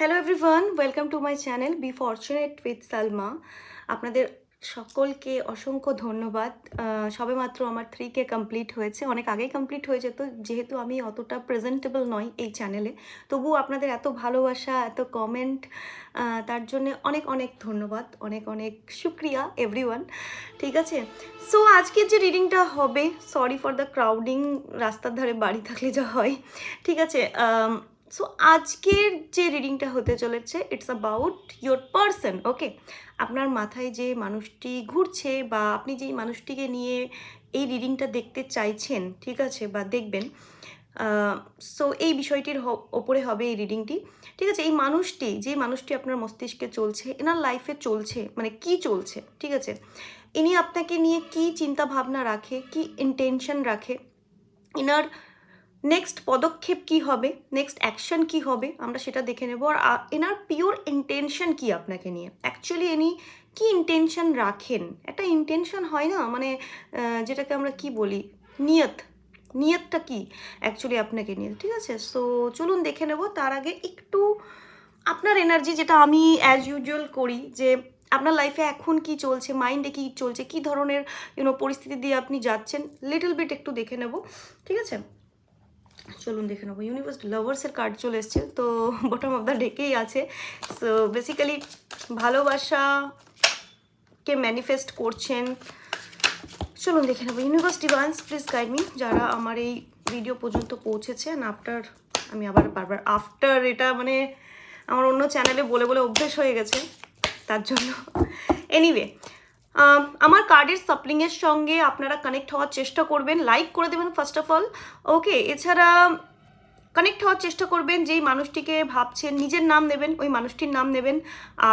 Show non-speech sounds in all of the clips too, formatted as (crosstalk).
Hello everyone welcome to my channel be fortunate with Salma আপনাদের সকলকে অসংখ্য ধন্যবাদ। আহ, সবেমাত্র আমার থ্রি কে কমপ্লিট হয়েছে। অনেক আগেই কমপ্লিট হয়ে যেত যেহেতু আমি অতটা প্রেজেন্টেবল নই এই চ্যানেলে তবুও আপনাদের এত ভালোবাসা এত কমেন্ট তার জন্য অনেক অনেক ধন্যবাদ। অনেক অনেক শুক্রিয়া এভরিওয়ান ঠিক আছে? সো আজকের যে রিডিংটা হবে সরি ফর দ্য ক্রাউডিং রাস্তার ধারে বাড়ি থাকলে যা হয়। ঠিক আছে? সো আজকের যে রিডিংটা হতে চলেছে it's about your person okay আপনার মাথায় যে মানুষটি ঘুরছে বা আপনি যেই মানুষটিকে নিয়ে এই রিডিংটা দেখতে চাইছেন, ঠিক আছে, বা দেখবেন সো এই বিষয়টির ওপরে হবে এই রিডিংটি ঠিক আছে? এই মানুষটি, যে মানুষটি আপনার মস্তিষ্কে চলছে, এনার লাইফে চলছে মানে কি চলছে, ঠিক আছে? ইনি আপনাকে নিয়ে কি চিন্তা ভাবনা রাখে, কি ইন্টেনশন রাখে ইনার নেক্সট পদক্ষেপ কি হবে? নেক্সট অ্যাকশন কি হবে? আমরা সেটা দেখে নেব। আর এনার পিওর ইন্টেনশন কি আপনাকে নিয়ে? অ্যাকচুয়ালি ইনি কি ইন্টেনশন রাখেন? একটা ইন্টেনশন হয় না? মানে যেটাকে আমরা কি বলি? নিয়ত। নিয়তটা কি? অ্যাকচুয়ালি আপনাকে নিয়ে, ঠিক আছে? সো চলুন দেখে নেব। তার আগে একটু আপনার এনার্জি যেটা আমি অ্যাজ ইউজুয়াল করি, যে আপনার লাইফে এখন কি চলছে? মাইন্ডে কি চলছে? কি ধরনের ইউনো পরিস্থিতি দিয়ে আপনি যাচ্ছেন? লিটল বিট একটু দেখে নেব। ঠিক আছে? চলুন দেখে নেব। ইউনিভার্স লাভার্সের কার্ড চলে এসছে, তো বটম অফ দ্য ডেকেই আছে। সো বেসিক্যালি ভালোবাসাকে ম্যানিফেস্ট করছেন, চলুন দেখে নেব। Universe divines please guide me যারা আমার এই ভিডিও পর্যন্ত পৌঁছেছেন আফটার আমি আবার বারবার আফটার এটা মানে আমার অন্য চ্যানেলে বলে বলে অভ্যেস হয়ে গেছে, তার জন্য। এনিওয়ে আমার কার্ডের সাপ্লিংয়ের সঙ্গে আপনারা কানেক্ট হওয়ার চেষ্টা করবেন লাইক করে দেবেন ফার্স্ট অফ অল ওকে এছাড়া কানেক্ট হওয়ার চেষ্টা করবেন, যেই মানুষটিকে ভাবছেন, নিজের নাম নেবেন, ওই মানুষটির নাম নেবেন,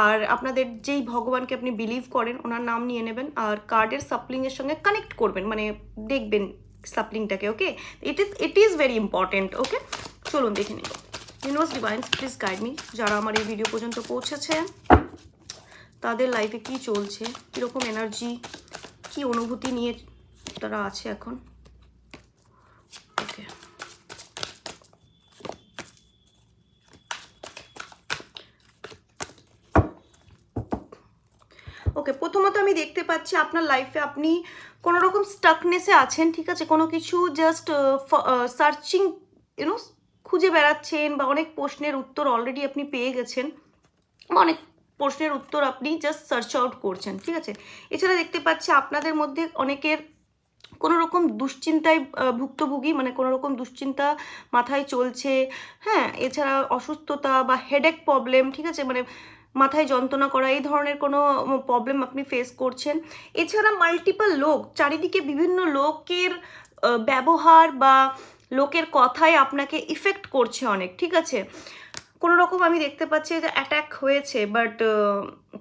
আর আপনাদের যেই ভগবানকে আপনি বিলিভ করেন, ওনার নাম নিয়ে নেবেন, আর কার্ডের সাপ্লিংয়ের সঙ্গে কানেক্ট করবেন মানে দেখবেন সাপ্লিংটাকে okay it is it is very important okay চলুন দেখে নিন universe divines please guide me যারা আমার এই ভিডিও পর্যন্ত পৌঁছেছে তাদের লাইফে কি চলছে, কীরকম এনার্জি কি অনুভূতি নিয়ে তারা আছে এখন? ওকে ওকে প্রথমত আমি দেখতে পাচ্ছি আপনার লাইফে আপনি কোনো রকম স্টাকনেসে আছেন, ঠিক আছে? কোনো কিছু জাস্ট সার্চিং ইউনো খুঁজে বেড়াচ্ছেন বা অনেক প্রশ্নের উত্তর অলরেডি আপনি পেয়ে গেছেন অনেক প্রশ্নের উত্তর আপনি জাস্ট সার্চ আউট করছেন, ঠিক আছে? এছাড়া দেখতে পাচ্ছি আপনাদের মধ্যে অনেকের কোনো রকম দুশ্চিন্তায় ভুক্তভোগী মানে কোনো রকম দুশ্চিন্তা মাথায় চলছে হ্যাঁ? এছাড়া অসুস্থতা বা হেডেক প্রবলেম ঠিক আছে? মানে মাথায় যন্ত্রণা করা, এই ধরনের কোনো প্রবলেম আপনি ফেস করছেন। এছাড়া মাল্টিপল লোক, চারিদিকে বিভিন্ন লোকের ব্যবহার বা লোকের কথায় আপনাকে ইফেক্ট করছে অনেক, ঠিক আছে? কোনো রকম আমি দেখতে পাচ্ছি যে অ্যাটাক হয়েছে বাট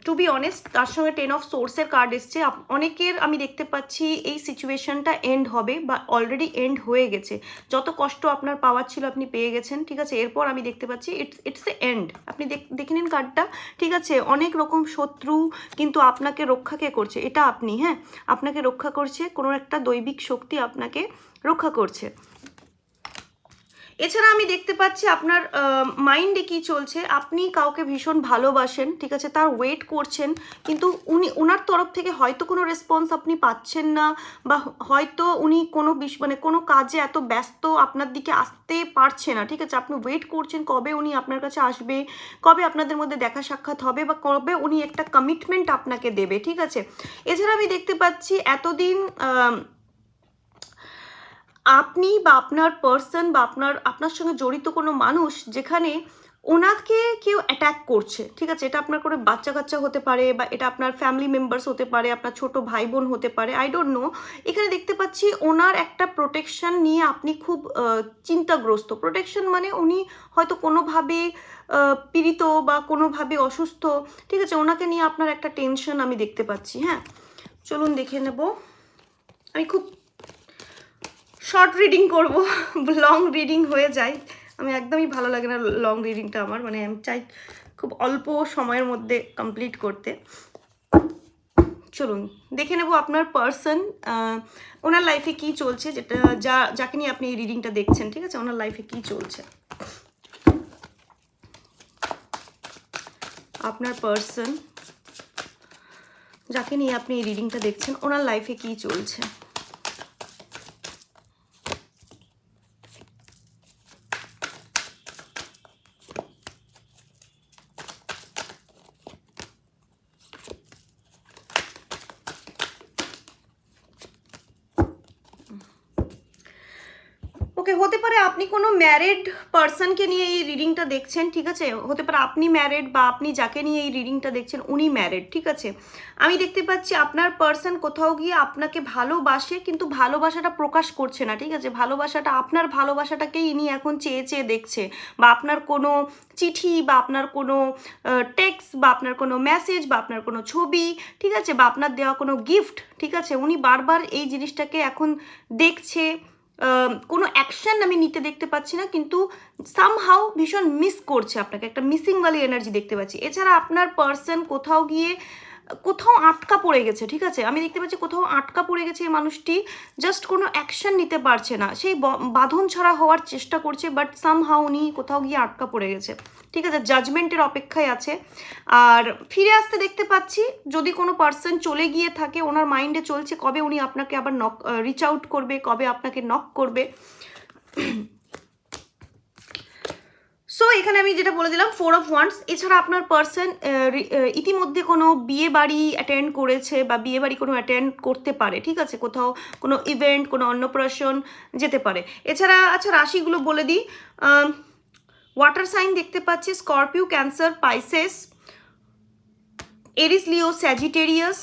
টু বি অনেস্ট তার সঙ্গে টেন অফ সোর্সের কার্ড এসছে। অনেকের আমি দেখতে পাচ্ছি এই সিচুয়েশনটা এন্ড হবে বা অলরেডি এন্ড হয়ে গেছে। যত কষ্ট আপনার পাওয়ার ছিল আপনি পেয়ে গেছেন, ঠিক আছে? এরপর আমি দেখতে পাচ্ছি ইটস ইটস এ এন্ড আপনি দেখ- দেখে নিন কার্ডটা ঠিক আছে? অনেক রকম শত্রু কিন্তু আপনাকে রক্ষা কে করছে? এটা আপনি হ্যাঁ? আপনাকে রক্ষা করছে, কোনো একটা দৈবিক শক্তি আপনাকে রক্ষা করছে। এছাড়া আমি দেখতে পাচ্ছি আপনার মাইন্ডে কি চলছে? আপনি কাউকে ভীষণ ভালোবাসেন, ঠিক আছে? তার ওয়েট করছেন, কিন্তু উনি ওনার তরফ থেকে হয়তো কোনো রেসপন্স আপনি পাচ্ছেন না বা হয়তো উনি কোনো বিষ মানে কোনো কাজে এত ব্যস্ত আপনার দিকে আসতে পারছে না, ঠিক আছে? আপনি ওয়েট করছেন কবে উনি আপনার কাছে আসবে, কবে আপনাদের মধ্যে দেখা সাক্ষাৎ হবে বা কবে উনি একটা কমিটমেন্ট আপনাকে দেবে, ঠিক আছে? এছাড়া আমি দেখতে পাচ্ছি এতদিন আপনি বা আপনার পার্সন বা আপনার আপনার সঙ্গে জড়িত কোনো মানুষ যেখানে ওনাকে কেউ অ্যাটাক করছে, ঠিক আছে? এটা আপনার কোনো বাচ্চা কাচ্চা হতে পারে বা এটা আপনার ফ্যামিলি মেম্বার্স হতে পারে, আপনার ছোট ভাই বোন হতে পারে আই ডোন্ট নো এখানে দেখতে পাচ্ছি ওনার একটা প্রোটেকশন নিয়ে আপনি খুব চিন্তাগ্রস্ত। প্রোটেকশন মানে উনি হয়তো কোনোভাবে পীড়িত বা কোনোভাবে অসুস্থ, ঠিক আছে? ওনাকে নিয়ে আপনার একটা টেনশন আমি দেখতে পাচ্ছি হ্যাঁ? চলুন দেখে নেব। আমি খুব শর্ট রিডিং করব লং রিডিং হয়ে যায়। আমি একদমই ভালো লাগে না লং রিডিংটা আমার মানে আমি চাই খুব অল্প সময়ের মধ্যে কমপ্লিট করতে। চলুন, দেখে নেব আপনার পার্সন ওনার লাইফে কি চলছে, যেটা যা, যাকে নিয়ে আপনি এই রিডিংটা দেখছেন, ঠিক আছে? ওনার লাইফে কি চলছে? আপনার পার্সন যাকে নিয়ে আপনি এই রিডিংটা দেখছেন, ওনার লাইফে কি চলছে? ওকে, হতে পারে আপনি কোনো ম্যারিড পার্সনকে নিয়ে এই রিডিংটা দেখছেন, ঠিক আছে? হতে পারে আপনি ম্যারিড বা আপনি যাকে নিয়ে এই রিডিংটা দেখছেন, উনি ম্যারিড ঠিক আছে? আমি দেখতে পাচ্ছি আপনার পার্সন কোথাও গিয়ে আপনাকে ভালোবাসে, কিন্তু ভালোবাসাটা প্রকাশ করছে না, ঠিক আছে? ভালোবাসাটা, আপনার ভালোবাসাটাকেই ইনি এখন চেয়ে চেয়ে দেখছে, বা আপনার কোনো চিঠি, বা আপনার কোনো টেক্সট বা আপনার কোনো মেসেজ বা আপনার কোনো ছবি, ঠিক আছে? বা আপনার দেওয়া কোনো গিফট ঠিক আছে? উনি বারবার এই জিনিসটাকে এখন দেখছে কোনো অ্যাকশন আমি নিতে দেখতে পাচ্ছি না, কিন্তু সামহাও ভীষণ মিস করছে আপনাকে। একটা মিসিংওয়ালি এনার্জি দেখতে পাচ্ছি। এছাড়া আপনার পার্সন কোথাও গিয়ে কোথাও আটকা পড়ে গেছে, ঠিক আছে? আমি দেখতে পাচ্ছি কোথাও আটকা পড়ে গেছে এই মানুষটি জাস্ট কোনো অ্যাকশন নিতে পারছে না। সেই বাঁধন ছাড়া হওয়ার চেষ্টা করছে বাট সামহাও উনি কোথাও গিয়ে আটকা পড়ে গেছে। ঠিক আছে জাজমেন্টের অপেক্ষায় আছে। আর ফিরে আসতে দেখতে পাচ্ছি, যদি কোনো পার্সন চলে গিয়ে থাকে, ওনার মাইন্ডে চলছে, কবে উনি আপনাকে আবার নক রিচ আউট করবে, কবে আপনাকে নক করবে? সো এখানে আমি যেটা বলে দিলাম ফোর অফ ওয়ান্স এছাড়া আপনার পার্সন ইতিমধ্যে কোনো বিয়ে বাড়ি অ্যাটেন্ড করেছে বা বিয়ে বাড়ি কোনো অ্যাটেন্ড করতে পারে, ঠিক আছে? কোথাও কোনো ইভেন্ট কোনো অন্নপ্রাশন যেতে পারে। এছাড়া আচ্ছা রাশিগুলো বলে দিই ওয়াটার সাইন দেখতে পাচ্ছি Scorpio Cancer Pisces Aries Leo Sagittarius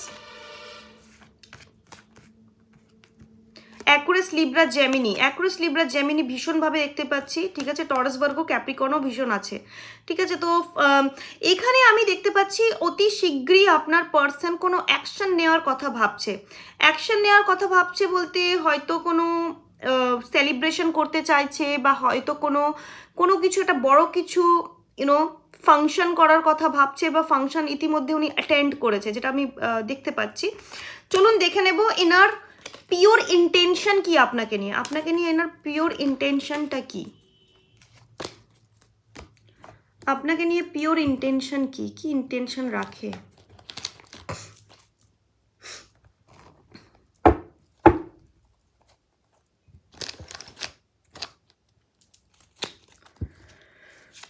Aquarius Libra Gemini Aquarius Libra Gemini ভীষণভাবে দেখতে পাচ্ছি। ঠিক আছে টরাস বর্গ ক্যাপ্রিকনও ভীষণ আছে। ঠিক আছে, তো এখানে আমি দেখতে পাচ্ছি অতি শীঘ্রই আপনার পার্সন কোনো অ্যাকশন নেওয়ার কথা ভাবছে। অ্যাকশন নেওয়ার কথা ভাবছে বলতে হয়তো কোনো সেলিব্রেশন করতে চাইছে বা হয়তো কোনো কোনো কিছু, একটা বড় কিছু ইউনো ফাংশন করার কথা ভাবছে বা ফাংশন ইতিমধ্যে উনি অ্যাটেন্ড করেছে, যেটা আমি দেখতে পাচ্ছি। চলুন দেখে নেব এনার পিওর ইন্টেনশন কি আপনাকে নিয়ে আপনাকে নিয়ে এনার পিওর ইন্টেনশনটা কি আপনাকে নিয়ে পিওর ইন্টেনশন কি কি ইন্টেনশন রাখে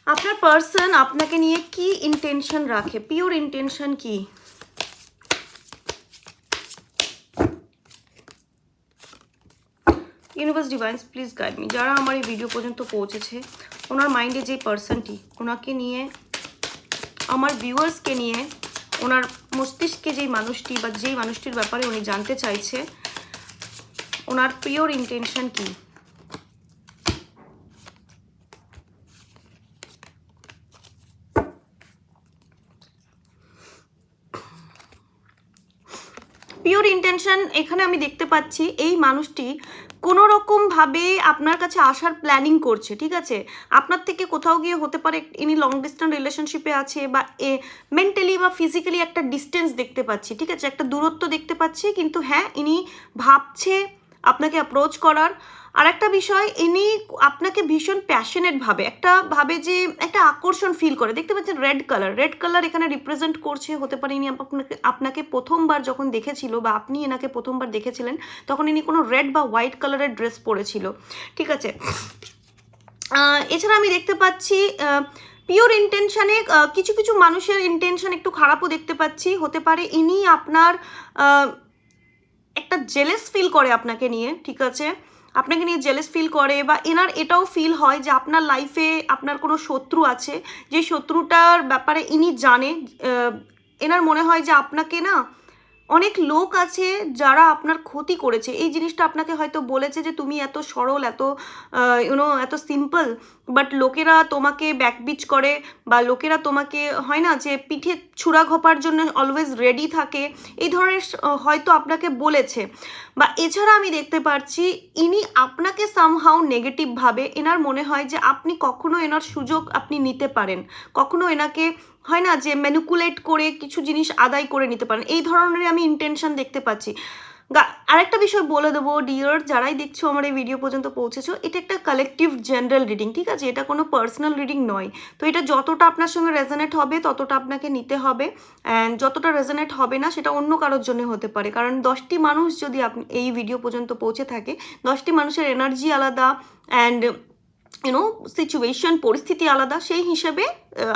আপনার পার্সন আপনাকে নিয়ে কি ইন্টেনশন রাখে পিওর ইন্টেনশন কি universe divines please guide me যারা আমার এই ভিডিও পর্যন্ত পৌঁছেছে, ওনার মাইন্ডে যে পার্সনটি ওনাকে নিয়ে, আমার ভিউয়ার্সকে নিয়ে, ওনার মস্তিষ্কে যেই মানুষটি বা যেই মানুষটির ব্যাপারে উনি জানতে চাইছে, ওনার পিওর ইন্টেনশন কি? পিওর ইন্টেনশন এখানে আমি দেখতে পাচ্ছি, এই মানুষটি কোনো রকমভাবে আপনার কাছে আসার প্ল্যানিং করছে, ঠিক আছে? আপনার থেকে কোথাও গিয়ে হতে পারে ইনি লং ডিস্টেন্স রিলেশনশিপে আছে বা এ মেন্টালি বা ফিজিক্যালি একটা ডিস্টেন্স দেখতে পাচ্ছি, ঠিক আছে? একটা দূরত্ব দেখতে পাচ্ছি, কিন্তু হ্যাঁ ইনি ভাবছে আপনাকে অ্যাপ্রোচ করার। আর একটা বিষয়, ইনি আপনাকে ভীষণ প্যাশনেট ভাবে, একটা ভাবে যে, একটা আকর্ষণ ফিল করে। দেখতে পাচ্ছেন রেড কালার রেড কালার এখানে রিপ্রেজেন্ট করছে, হতে পারে ইনি আপনাকে আপনাকে প্রথমবার যখন দেখেছিল বা আপনি এনাকে প্রথমবার দেখেছিলেন, তখন ইনি কোনো রেড বা হোয়াইট কালারের ড্রেস পরেছিল। ঠিক আছে? এছাড়া আমি দেখতে পাচ্ছি পিওর ইন্টেনশনে কিছু কিছু মানুষের ইন্টেনশন একটু খারাপও দেখতে পাচ্ছি। হতে পারে ইনি আপনার একটা জেলেস ফিল করে আপনাকে নিয়ে, ঠিক আছে? আপনাকে নিয়ে জেলেস ফিল করে বা এনার এটাও ফিল হয় যে আপনার লাইফে আপনার কোনো শত্রু আছে, যে শত্রুটার ব্যাপারে ইনি জানে এনার মনে হয় যে আপনাকে না অনেক লোক আছে যারা আপনার ক্ষতি করেছে। এই জিনিসটা আপনাকে হয়তো বলেছে যে তুমি এত সরল, এত ইউনো এত সিম্পল বাট লোকেরা তোমাকে ব্যাকবিচ করে বা লোকেরা তোমাকে, হয় না যে পিঠে ছুরা ঘোপার জন্য অলওয়েজ রেডি থাকে, এই ধরনের হয়তো আপনাকে বলেছে। বা এছাড়া আমি দেখতে পাচ্ছি ইনি আপনাকে সামহাও নেগেটিভভাবে এনার মনে হয় যে আপনি কখনো এনার সুযোগ আপনি নিতে পারেন। কখনো এনাকে হয় না যে ম্যানুকুলেট করে কিছু জিনিস আদায় করে নিতে পারেন। এই ধরনের আমি ইন্টেনশন দেখতে পাচ্ছি। আরেকটা বিষয় বলে দেবো ডিয়ার যারাই দেখছ আমার এই ভিডিও পর্যন্ত পৌঁছেছো, এটা একটা কালেকটিভ জেনারেল রিডিং ঠিক আছে? এটা কোনো পার্সোনাল রিডিং নয়। তো এটা যতটা আপনার সঙ্গে রেজনেট হবে, ততটা আপনাকে নিতে হবে। অ্যান্ড যতটা রেজনেট হবে না, সেটা অন্য কারোর জন্য হতে পারে। কারণ দশটি মানুষ যদি আপনি এই ভিডিও পর্যন্ত পৌঁছে থাকে, দশটি মানুষের এনার্জি আলাদা। অ্যান্ড ইউনো সিচুয়েশন পরিস্থিতি আলাদা, সেই হিসেবে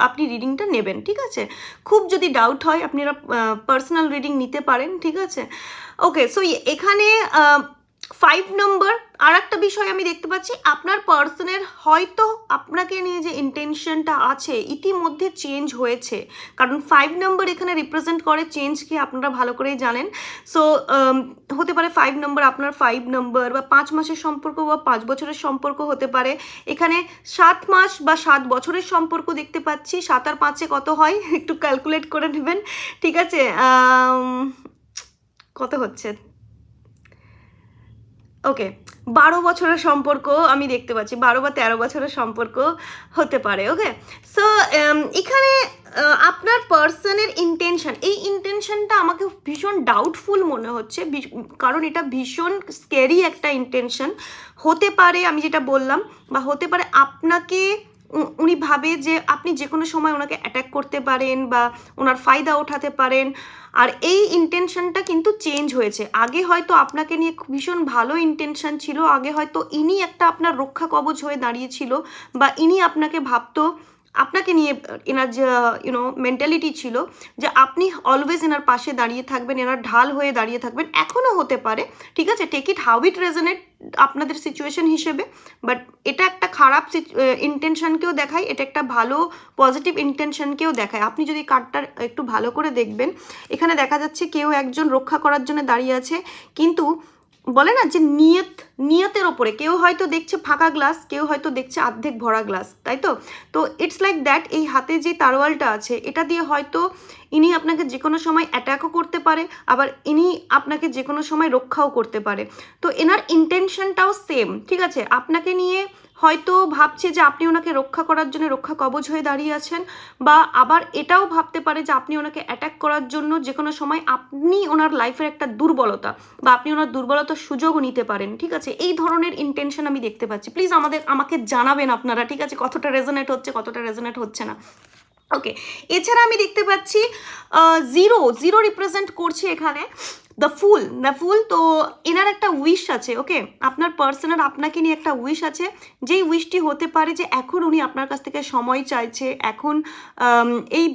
আপনি রিডিংটা নেবেন, ঠিক আছে? খুব যদি ডাউট হয় আপনারা পার্সোনাল রিডিং নিতে পারেন, ঠিক আছে? ওকে সো এখানে ফাইভ নম্বর আর একটা বিষয় আমি দেখতে পাচ্ছি, আপনার পার্সনের হয়তো আপনাকে নিয়ে যে ইন্টেনশনটা আছে, ইতিমধ্যে চেঞ্জ হয়েছে। কারণ ফাইভ নম্বর এখানে রিপ্রেজেন্ট করে চেঞ্জকে আপনারা ভালো করেই জানেন। সো হতে পারে ফাইভ নম্বর আপনার ফাইভ নম্বর বা পাঁচ মাসের সম্পর্ক বা পাঁচ বছরের সম্পর্ক হতে পারে। এখানে সাত মাস বা সাত বছরের সম্পর্ক দেখতে পাচ্ছি। সাত আর পাঁচে কত হয়? (laughs) একটু ক্যালকুলেট করে নেবেন। ঠিক আছে কত হচ্ছে? ওকে বারো বছরের সম্পর্ক আমি দেখতে পাচ্ছি, বারো বা তেরো বছরের সম্পর্ক হতে পারে ওকে সো এখানে আপনার পার্সনের ইন্টেনশন এই ইন্টেনশনটা আমাকে ভীষণ ডাউটফুল মনে হচ্ছে কারণ এটা ভীষণ স্কেরি একটা ইন্টেনশন হতে পারে, আমি যেটা বললাম, বা হতে পারে আপনাকে উনি ভাবে যে আপনি যে কোনো সময় ওনাকে অ্যাট্যাক করতে পারেন বা ওনার ফায়দা ওঠাতে পারেন। আর এই ইন্টেনশনটা কিন্তু চেঞ্জ হয়েছে। আগে হয়তো আপনাকে নিয়ে ভীষণ ভালো ইন্টেনশন ছিল। আগে হয়তো ইনি একটা আপনার রক্ষা কবচ হয়ে দাঁড়িয়েছিল বা ইনি আপনাকে ভাবতো আপনাকে নিয়ে, এনার যে ইউনো মেন্টালিটি ছিল যে আপনি অলওয়েজ এনার পাশে দাঁড়িয়ে থাকবেন, এনার ঢাল হয়ে দাঁড়িয়ে থাকবেন, এখনও হতে পারে, ঠিক আছে? Take it how it resonate আপনাদের সিচুয়েশন হিসেবে বাট এটা একটা খারাপ ইন্টেনশনকেও দেখায়, এটা একটা ভালো পজিটিভ ইন্টেনশনকেও দেখায়। আপনি যদি কার্ডটা একটু ভালো করে দেখবেন, এখানে দেখা যাচ্ছে কেউ একজন রক্ষা করার জন্য দাঁড়িয়ে আছে, কিন্তু বলে না যে নিয়ত, নিয়তের ওপরে। কেউ হয়তো দেখছে ফাঁকা গ্লাস, কেউ হয়তো দেখছে অর্ধেক ভরা গ্লাস, তাই তো? তো ইটস লাইক দ্যাট এই হাতে যে তারোয়ালটা আছে, এটা দিয়ে হয়তো ইনি আপনাকে যে কোনো সময় অ্যাটাকও করতে পারে, আবার ইনি আপনাকে যে কোনো সময় রক্ষাও করতে পারে। তো এনার ইন্টেনশনটাও সেম ঠিক আছে? আপনাকে নিয়ে হয়তো ভাবছে যে আপনি ওনাকে রক্ষা করার জন্য রক্ষা কবচ হয়ে দাঁড়িয়ে আছেন বা আবার এটাও ভাবতে পারে যে আপনি ওনাকে অ্যাটাক করার জন্য যে কোনো সময় আপনি ওনার লাইফের একটা দুর্বলতা বা আপনি ওনার দুর্বলতার সুযোগও নিতে পারেন, ঠিক আছে? এই ধরনের ইন্টেনশন আমি দেখতে পাচ্ছি। প্লিজ আমাদের, আমাকে জানাবেন আপনারা, ঠিক আছে? কতটা রেজনেট হচ্ছে, কতটা রেজনেট হচ্ছে না। ওকে এছাড়া আমি দেখতে পাচ্ছি জিরো জিরো রিপ্রেজেন্ট করছে এখানে। দ্য ফুল দ্য ফুল তো এনার একটা উইশ আছে ওকে আপনার পার্সোনাল আপনাকে নিয়ে একটা উইশ আছে। যেই উইশটি হতে পারে যে এখন উনি আপনার কাছ থেকে সময় চাইছে, এখন এই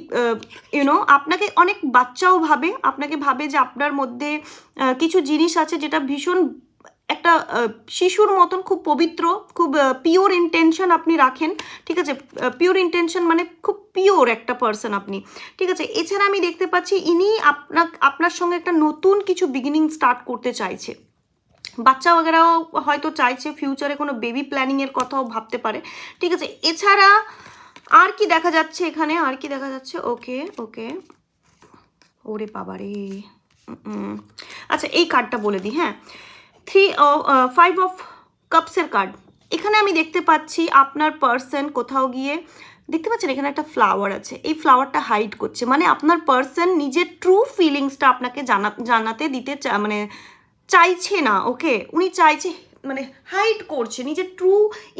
ইউনো আপনাকে অনেক বাচ্চাও ভাবে, আপনাকে ভাবে যে আপনার মধ্যে কিছু জিনিস আছে যেটা ভীষণ একটা শিশুর মতন খুব পবিত্র, খুব পিওর ইন্টেনশন আপনি রাখেন, ঠিক আছে? পিওর ইন্টেনশন মানে খুব পিওর একটা পার্সন আপনি, ঠিক আছে? এছাড়া আমি দেখতে পাচ্ছি ইনি আপনার আপনার সঙ্গে একটা নতুন কিছু বিগিনিং স্টার্ট করতে চাইছে। বাচ্চা ওগেরাও হয়তো চাইছে ফিউচারে কোনো বেবি প্ল্যানিংয়ের কথাও ভাবতে পারে, ঠিক আছে? এছাড়া আর কি দেখা যাচ্ছে এখানে? আর কি দেখা যাচ্ছে? ওকে ওকে। ওরে বাবারে আচ্ছা এই কার্ডটা বলে দিই হ্যাঁ? থ্রি ফাইভ অফ কাপসের কার্ড এখানে আমি দেখতে পাচ্ছি আপনার পার্সন কোথাও গিয়ে, দেখতে পাচ্ছেন এখানে একটা ফ্লাওয়ার আছে। এই ফ্লাওয়ারটা হাইড করছে। মানে আপনার পার্সন নিজের ট্রু ফিলিংসটা আপনাকে জানা, জানাতে দিতে মানে চাইছে না ওকে উনি চাইছে মানে হাইড করছে। নিজের ট্রু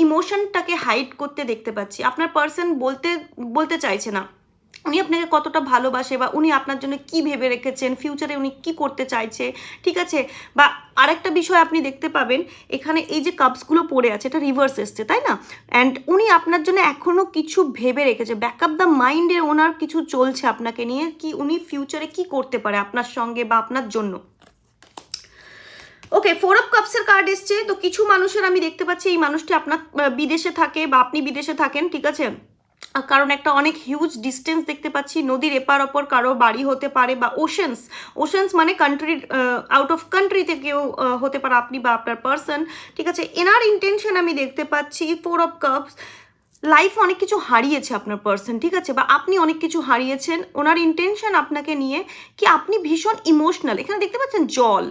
ইমোশনটাকে হাইড করতে দেখতে পাচ্ছি। আপনার পার্সন বলতে বলতে চাইছে না। উনি আপনাকে কতটা ভালোবাসে বা উনি আপনার জন্য কি ভেবে রেখেছেন? ফিউচারে উনি কি করতে চাইছে? ঠিক আছে? বা আরেকটা বিষয় আপনি দেখতে পাবেন, এখানে এই যে কাপসগুলো পড়ে আছে, এটা রিভার্স এসছে, তাই না? অ্যান্ড উনি আপনার জন্য এখনও কিছু ভেবে রেখেছে। ব্যাক আপ দ্য মাইন্ডে ওনার কিছু চলছে আপনাকে নিয়ে, কি উনি ফিউচারে কি করতে পারে আপনার সঙ্গে বা আপনার জন্য। ওকে ফোর অফ কাপসের কার্ড এসছে। তো কিছু মানুষের আমি দেখতে পাচ্ছি, এই মানুষটি আপনার বিদেশে থাকে বা আপনি বিদেশে থাকেন, ঠিক আছে? কারণ একটা অনেক হিউজ ডিস্টেন্স দেখতে পাচ্ছি। নদীর এপার ওপর কারও বাড়ি হতে পারে বা ওশেন্স ওশেন্স মানে কান্ট্রির আউট অফ কান্ট্রি থেকেও হতে পারে আপনি বা আপনার পার্সন ঠিক আছে? এনার ইন্টেনশন আমি দেখতে পাচ্ছি ফোর অফ কাপস লাইফ অনেক কিছু হারিয়েছে আপনার পার্সন ঠিক আছে? বা আপনি অনেক কিছু হারিয়েছেন। ওনার ইন্টেনশন আপনাকে নিয়ে কি আপনি ভীষণ ইমোশনাল এখানে দেখতে পাচ্ছেন জল।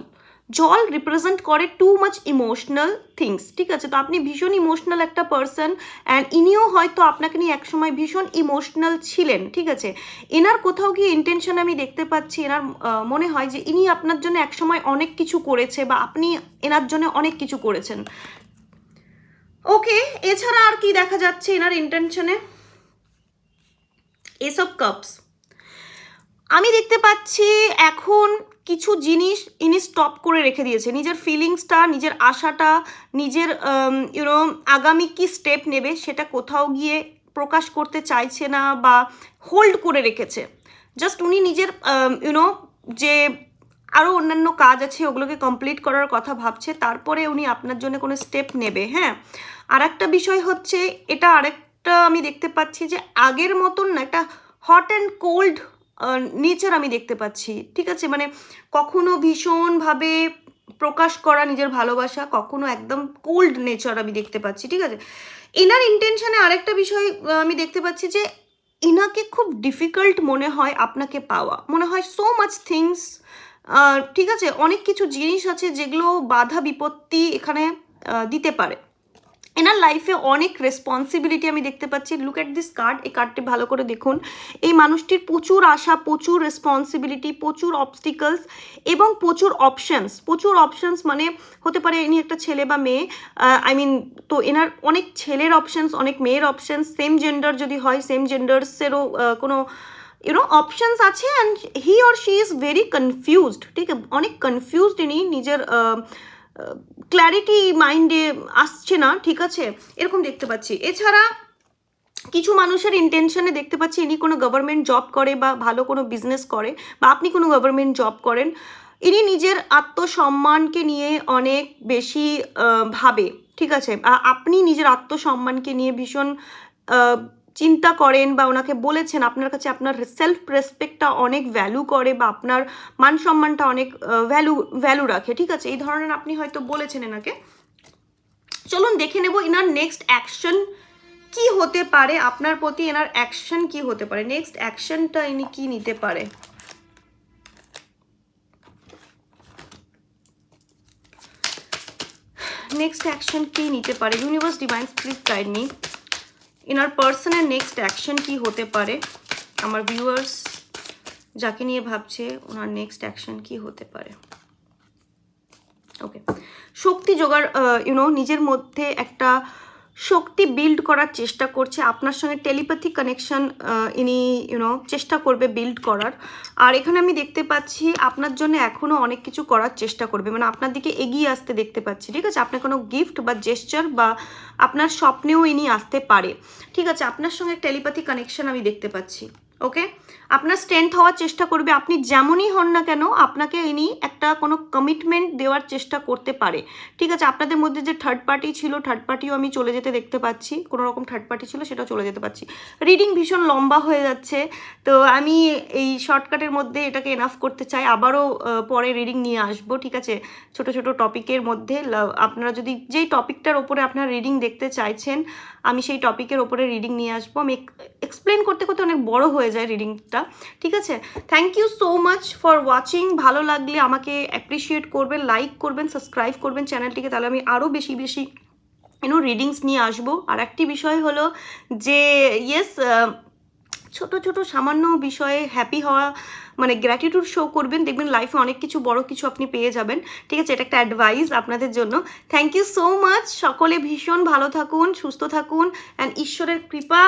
জল রিপ্রেজেন্ট করে টু মাচ ইমোশনাল থিংস ঠিক আছে? তো আপনি ভীষণ ইমোশনাল একটা পার্সন অ্যান্ড ইনিও হয়তো আপনাকে নিয়ে একসময় ভীষণ ইমোশনাল ছিলেন, ঠিক আছে? এনার কোথাও গিয়ে ইন্টেনশন আমি দেখতে পাচ্ছি, এনার মনে হয় যে ইনি আপনার জন্য একসময় অনেক কিছু করেছে বা আপনি এনার জন্য অনেক কিছু করেছেন। ওকে, এছাড়া আর কি দেখা যাচ্ছে এনার ইন্টেনশনে এসব কাপস আমি দেখতে পাচ্ছি এখন কিছু জিনিস ইনি স্টপ করে রেখে দিয়েছে। নিজের ফিলিংসটা নিজের আশাটা, নিজের ইউনো আগামী কি স্টেপ নেবে সেটা কোথাও গিয়ে প্রকাশ করতে চাইছে না বা হোল্ড করে রেখেছে। জাস্ট উনি নিজের ইউনো যে আরও অন্যান্য কাজ আছে ওগুলোকে কমপ্লিট করার কথা ভাবছে, তারপরে উনি আপনার জন্য কোনো স্টেপ নেবে হ্যাঁ? আর একটা বিষয় হচ্ছে, এটা আরেকটা আমি দেখতে পাচ্ছি যে আগের মতন না, একটা হট অ্যান্ড কোল্ড নেচার আমি দেখতে পাচ্ছি, ঠিক আছে? মানে কখনো ভীষণভাবে প্রকাশ করা নিজের ভালোবাসা, কখনো একদম কোল্ড নেচার আমি দেখতে পাচ্ছি, ঠিক আছে? এনার ইন্টেনশনে আরেকটা বিষয় আমি দেখতে পাচ্ছি যে ইনাকে খুব ডিফিকাল্ট মনে হয় আপনাকে পাওয়া। মনে হয় সো মাচ থিংস ঠিক আছে? অনেক কিছু জিনিস আছে যেগুলো বাধা বিপত্তি এখানে দিতে পারে। এনার লাইফে অনেক রেসপন্সিবিলিটি আমি দেখতে পাচ্ছি। লুক অ্যাট দিস কার্ড এই কার্ডটি ভালো করে দেখুন। এই মানুষটির প্রচুর আশা, প্রচুর রেসপন্সিবিলিটি প্রচুর অবস্টিকলস এবং প্রচুর অপশনস প্রচুর অপশানস মানে হতে পারে ইনি একটা ছেলে বা মেয়ে। আই মিন তো এনার অনেক ছেলের অপশানস অনেক মেয়ের অপশানস সেম জেন্ডার যদি হয় সেম জেন্ডার্সেরও কোনো ইউনো অপশনস আছে। And he or she is very confused ঠিক অনেক কনফিউজড ইনি নিজের ক্ল্যারিটি মাইন্ডে আসছে না, ঠিক আছে? এরকম দেখতে পাচ্ছি। এছাড়া কিছু মানুষের ইন্টেনশনে দেখতে পাচ্ছি, ইনি কোনো গভর্নমেন্ট জব করে বা ভালো কোনো বিজনেস করে, বা আপনি কোনো গভর্নমেন্ট জব করেন, ইনি নিজের আত্মসম্মানকে নিয়ে অনেক বেশি ভাবে, ঠিক আছে? আপনি নিজের আত্মসম্মানকে নিয়ে ভীষণ চিন্তা করেন বা ওনাকে বলেছেন, আপনার কাছে আপনার সেলফ রেসপেক্টটা অনেক ভ্যালু করে বা আপনার মান সম্মানটা অনেক ভ্যালু ভ্যালু রাখে, ঠিক আছে? এই ধরনের আপনি হয়তো বলেছেন এনাকে। চলুন দেখে নেব এনার নেক্সট অ্যাকশন কি হতে পারে, আপনার প্রতি এনার অ্যাকশন কি হতে পারে? নেক্সট অ্যাকশনটা ইনি কি নিতে পারে? নেক্সট অ্যাকশন কি নিতে পারে? Universe divine please guide me এনার পার্সনের নেক্সট অ্যাকশন কি হতে পারে? আমার ভিউয়ার্স যাকে নিয়ে ভাবছে, ওনার নেক্সট অ্যাকশন কি হতে পারে? ওকে শক্তি জোগাড় ইউনো নিজের মধ্যে একটা শক্তি বিল্ড করার চেষ্টা করছে। আপনার সঙ্গে টেলিপ্যাথি কানেকশন ইনি ইউনো চেষ্টা করবে বিল্ড করার। আর এখানে আমি দেখতে পাচ্ছি, আপনার জন্য এখনও অনেক কিছু করার চেষ্টা করবে। মানে আপনার দিকে এগিয়ে আসতে দেখতে পাচ্ছি, ঠিক আছে? আপনার কোনো গিফট বা জেস্চার বা আপনার স্বপ্নেও ইনি আসতে পারে। ঠিক আছে? আপনার সঙ্গে টেলিপ্যাথি কানেকশন আমি দেখতে পাচ্ছি। ওকে আপনার স্ট্রেংথ হওয়ার চেষ্টা করবে। আপনি যেমনই হন না কেন, আপনাকে ইনি একটা কোনো কমিটমেন্ট দেওয়ার চেষ্টা করতে পারে। ঠিক আছে? আপনাদের মধ্যে যে থার্ড পার্টি ছিল থার্ড পার্টিও আমি চলে যেতে দেখতে পাচ্ছি। কোনো রকম থার্ড পার্টি ছিল, সেটাও চলে যেতে পাচ্ছি। রিডিং ভীষণ লম্বা হয়ে যাচ্ছে। তো আমি এই শর্টকাটের মধ্যে এটাকে এনাফ করতে চাই। আবারও পরে রিডিং নিয়ে আসব, ঠিক আছে? ছোট ছোট টপিকের মধ্যে আপনারা যদি যেই টপিকটার ওপরে আপনারা রিডিং দেখতে চাইছেন, আমি সেই টপিকের ওপরে রিডিং নিয়ে আসব। আমি এক্সপ্লেন করতে করতে অনেক বড় হয়ে যায় রিডিংটা ঠিক আছে? Thank you so much for watching ভালো লাগলে আমাকে অ্যাপ্রিসিয়েট করবেন লাইক করবেন সাবস্ক্রাইব করবেন চ্যানেলটিকে তাহলে আমি আরও বেশি বেশি ইউনো রিডিংস নিয়ে আসব। আর একটি বিষয় হলো যে ইয়েস ছোট ছোট, সামান্য বিষয়ে হ্যাপি হওয়া মানে গ্র্যাটিটিউড শো করবেন। দেখবেন লাইফে অনেক কিছু, বড় কিছু আপনি পেয়ে যাবেন। ঠিক আছে? এটা একটা অ্যাডভাইস আপনাদের জন্য। থ্যাংক ইউ সো মাচ সকলে ভীষণ ভালো থাকুন, সুস্থ থাকুন। অ্যান্ড ঈশ্বরের কৃপা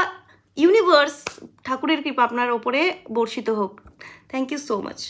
ইউনিভার্স ঠাকুরের কৃপা আপনার ওপরে বর্ষিত হোক। Thank you so much